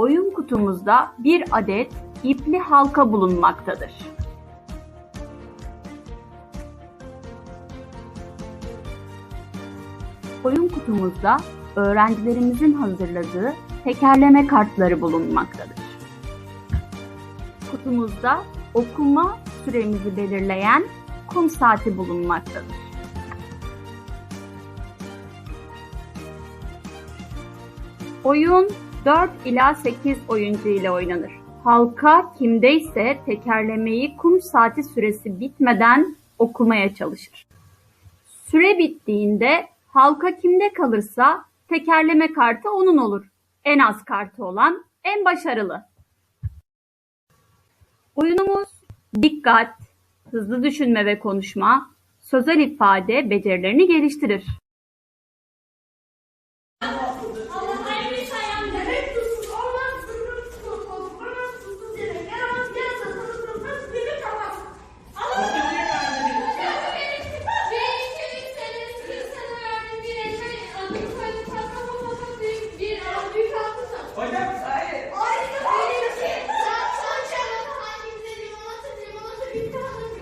Oyun kutumuzda bir adet ipli halka bulunmaktadır. Oyun kutumuzda öğrencilerimizin hazırladığı tekerleme kartları bulunmaktadır. Kutumuzda okuma süremizi belirleyen kum saati bulunmaktadır. Oyun 4 ila 8 oyuncu ile oynanır. Halka kimdeyse tekerlemeyi kum saati süresi bitmeden okumaya çalışır. Süre bittiğinde halka kimde kalırsa tekerleme kartı onun olur. En az kartı olan en başarılı. Oyunumuz dikkat, hızlı düşünme ve konuşma, sözel ifade becerilerini geliştirir. Thank you.